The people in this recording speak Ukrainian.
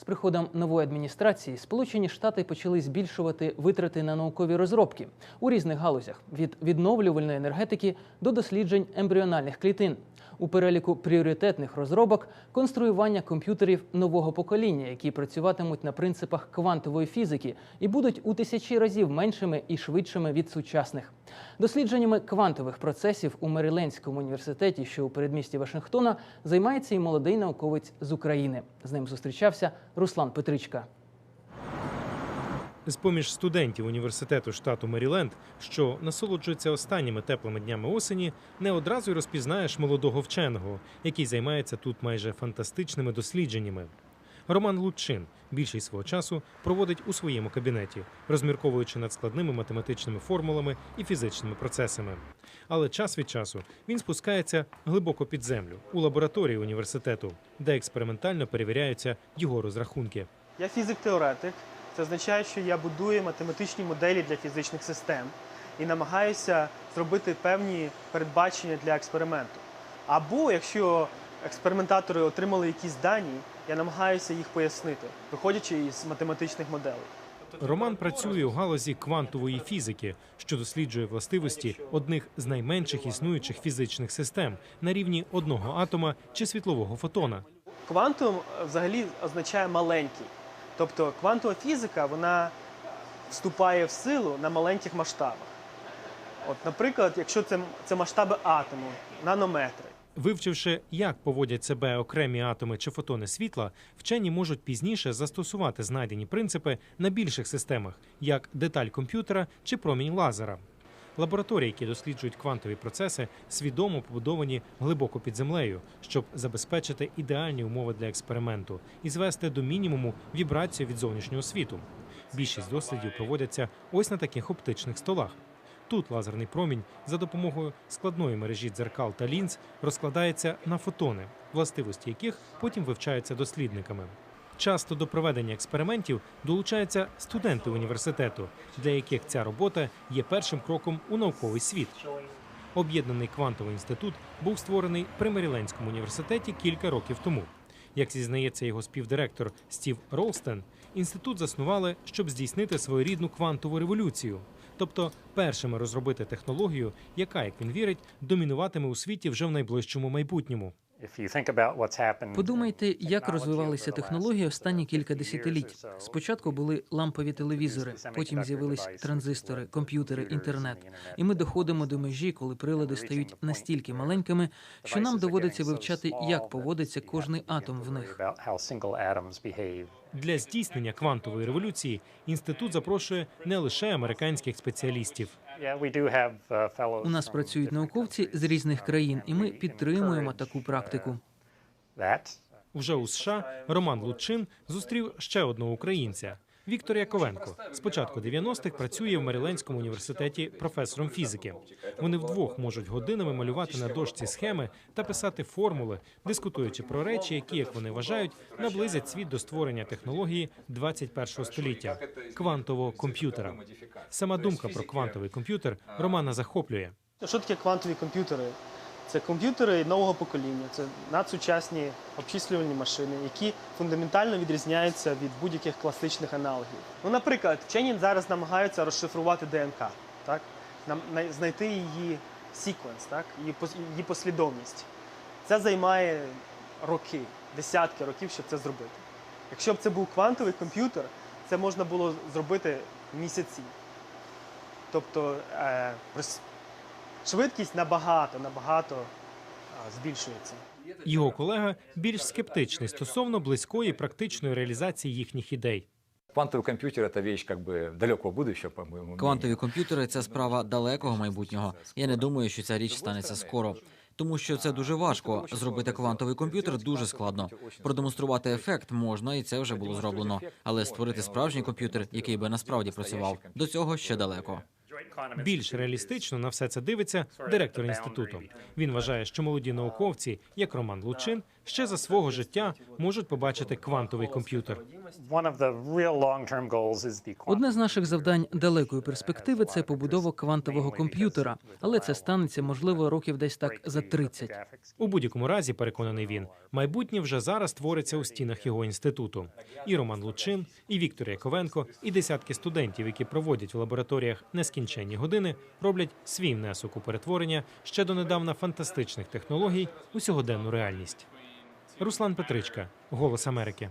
З приходом нової адміністрації Сполучені Штати почали збільшувати витрати на наукові розробки у різних галузях від відновлювальної енергетики до досліджень ембріональних клітин. У переліку пріоритетних розробок конструювання комп'ютерів нового покоління, які працюватимуть на принципах квантової фізики і будуть у тисячі разів меншими і швидшими від сучасних. Дослідженнями квантових процесів у Мерилендському університеті, що у передмісті Вашингтона, займається і молодий науковець з України. З ним зустрічався Руслан Петричка. З-поміж студентів університету штату Меріленд, що насолоджуються останніми теплими днями осені, не одразу й розпізнаєш молодого вченого, який займається тут майже фантастичними дослідженнями. Роман Лучин більшість свого часу проводить у своєму кабінеті, розмірковуючи над складними математичними формулами і фізичними процесами. Але час від часу він спускається глибоко під землю у лабораторії університету, де експериментально перевіряються його розрахунки. Я фізик-теоретик. Це означає, що я будую математичні моделі для фізичних систем і намагаюся зробити певні передбачення для експерименту. Або якщо експериментатори отримали якісь дані, я намагаюся їх пояснити, виходячи із математичних моделей. Роман працює у галузі квантової фізики, що досліджує властивості одних з найменших існуючих фізичних систем на рівні одного атома чи світлового фотона. Квантум е, взагалі означає маленький. Тобто квантова фізика вона вступає в силу на маленьких масштабах. От, наприклад, якщо це, це масштаби атому, нанометри. Вивчивши, як поводять себе окремі атоми чи фотони світла, вчені можуть пізніше застосувати знайдені принципи на більших системах, як деталь комп'ютера чи промінь лазера. Лабораторії, які досліджують квантові процеси, свідомо побудовані глибоко під землею, щоб забезпечити ідеальні умови для експерименту і звести до мінімуму вібрацію від зовнішнього світу. Більшість дослідів проводяться ось на таких оптичних столах. Тут лазерний промінь за допомогою складної мережі дзеркал та лінз розкладається на фотони, властивості яких потім вивчаються дослідниками. Часто до проведення експериментів долучаються студенти університету, для яких ця робота є першим кроком у науковий світ. Об'єднаний квантовий інститут був створений при Меріленському університеті кілька років тому. Як зізнається його співдиректор Стів Ролстен, інститут заснували, щоб здійснити своєрідну квантову революцію, тобто першими розробити технологію, яка, як він вірить, домінуватиме у світі вже в найближчому майбутньому. Подумайте, як розвивалися технології останні кілька десятиліть. Спочатку були лампові телевізори, потім з'явились транзистори, комп'ютери, інтернет. І ми доходимо до межі, коли прилади стають настільки маленькими, що нам доводиться вивчати, як поводиться кожний атом в них. Для здійснення квантової революції інститут запрошує не лише американських спеціалістів. У нас працюють науковці з різних країн, і ми підтримуємо таку практику. Уже у США Роман Лучин зустрів ще одного українця. Віктор Яковенко з початку 90-х працює в Мериленському університеті професором фізики. Вони вдвох можуть годинами малювати на дошці схеми та писати формули, дискутуючи про речі, які, як вони вважають, наблизять світ до створення технології 21-го століття квантового комп'ютера. Сама думка про квантовий комп'ютер Романа захоплює. Що таке квантові комп'ютери? Це комп'ютери нового покоління, це надсучасні обчислювальні машини, які фундаментально відрізняються від будь-яких класичних аналогів. Ну, наприклад, вчені зараз намагаються розшифрувати ДНК, так? Знайти її секвенс? Її, послідовність. Це займає роки, десятки років, щоб це зробити. Якщо б це був квантовий комп'ютер, це можна було зробити місяці. Тобто е, швидкість набагато, набагато а, збільшується. Його колега більш скептичний стосовно близької практичної реалізації їхніх ідей. Квантовый компьютер – это вещь как бы далекого будущего, по моему Квантові комп'ютери це справа далекого майбутнього. Я не думаю, що ця річ станеться скоро. Тому що це дуже важко. Зробити квантовий комп'ютер дуже складно. Продемонструвати ефект можна, і це вже було зроблено. Але створити справжній комп'ютер, який би насправді працював, до цього ще далеко. Більш реалістично на все це дивиться директор інституту. Він вважає, що молоді науковці, як Роман Лучин, ще за свого життя можуть побачити квантовий комп'ютер. One of the real long-term goals is the quantum. Одне з наших завдань далекої перспективи це побудова квантового комп'ютера, але це станеться можливо років десь так за 30. У будь-якому разі, переконаний він, майбутнє вже зараз твориться у стінах його інституту. І Роман Лучин, і Віктор Яковенко, і десятки студентів, які проводять в лабораторіях нескінченні години, роблять свій внесок у перетворення ще донедавна фантастичних технологій у сьогоденну реальність. Руслан Петричка, Голос Америки.